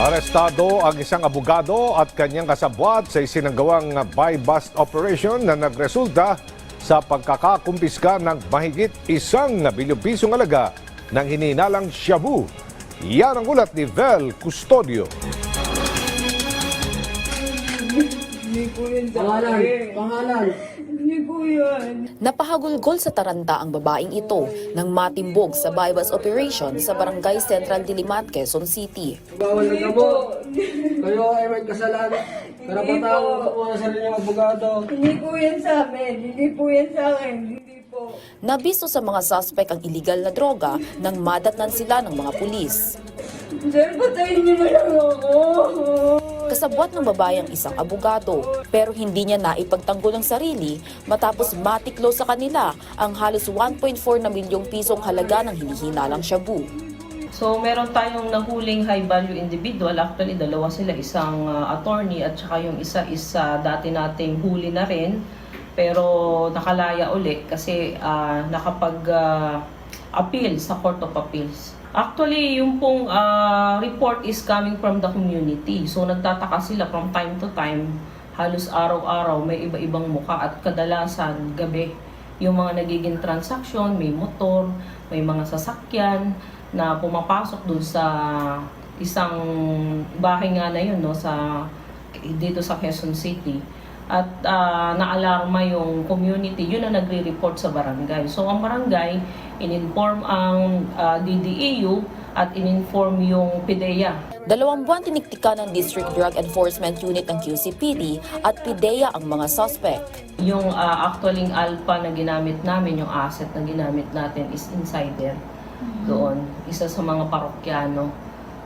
Arestado ang isang abogado at kanyang kasabwat sa isinanggawang buy-bust operation na nagresulta sa pagkakakumpiska ng mahigit isang bilyong pisong alaga ng hininalang shabu. Yan ang ulat ni Vel Custodio. Hindi po yun Pangalan, pangalan. Hindi po yun. Napahagulgol sa taranta ang babaeng ito nang matimbog sa bypass operation sa Barangay Central Dilimat, Quezon City. Bawal na gabo. po. Kayo ay may kasalanan. Karapatang po. kumuha sa sarili ng abogado. Hindi po yan sa amin. Hindi po yan sa akin. Hindi po. Nabisto sa mga suspect ang illegal na droga nang madatnan sila ng mga pulis. Sir, patayin niyo na lang ako. Kasabwat ng babae ang isang abogado pero hindi niya naipagtanggol ang sarili matapos matiklo sa kanila ang halos 1.4 na milyong pisong halaga ng hinihinalang shabu. So, meron tayong nahuling high value individual. Actually, dalawa sila. Isang uh, attorney at saka yung isa is uh, dati nating huli na rin. Pero nakalaya uli kasi uh, nakapag uh, appeal sa Court of Appeals. Actually, yung pong uh, report is coming from the community. So, nagtataka sila from time to time. Halos araw-araw may iba-ibang muka at kadalasan gabi yung mga nagiging transaction, may motor, may mga sasakyan na pumapasok dun sa isang bahay nga na yun no sa dito sa Quezon City at ah, naalarma yung community yun ang nagre-report sa barangay so ang barangay in-inform ang ah, DDEU at in-inform yung PIDEA Dalawang buwan tiniktikan ng District Drug Enforcement Unit ng QCPD at PIDEA ang mga suspect. yung uh, actualing alpha na ginamit namin, yung asset na ginamit natin is insider doon. Isa sa mga parokyano.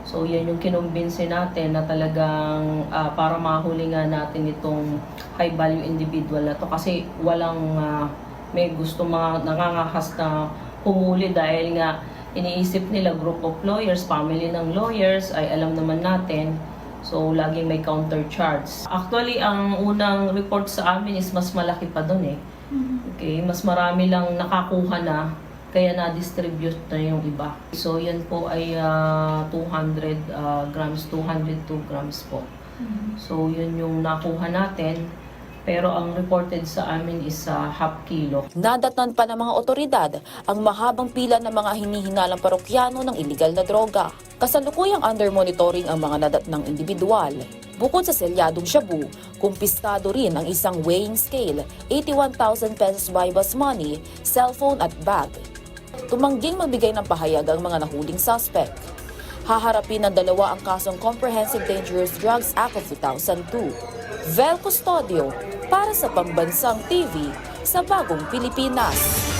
So yan yung kinumbinsi natin na talagang ah, para mahuli nga natin itong high value individual na to kasi walang ah, may gusto mga nangangahas na humuli dahil nga iniisip nila group of lawyers, family ng lawyers ay alam naman natin So, laging may counter charge. Actually, ang unang report sa amin is mas malaki pa doon eh. Okay, mas marami lang nakakuha na kaya na-distribute na yung iba. So, yan po ay ah, 200 ah, grams, 202 grams po. So, yun yung nakuha natin. Pero ang reported sa amin is sa half kilo. Nadatnan pa ng mga otoridad ang mahabang pila ng mga hinihinalang parokyano ng illegal na droga. Kasalukuyang under monitoring ang mga nadatnang individual. Bukod sa selyadong shabu, kumpiskado rin ang isang weighing scale, 81,000 pesos by bus money, cellphone at bag. Tumangging magbigay ng pahayag ang mga nahuling suspect. Haharapin ng dalawa ang kasong Comprehensive Dangerous Drugs Act of 2002. Vel Custodio para sa Pambansang TV sa Bagong Pilipinas.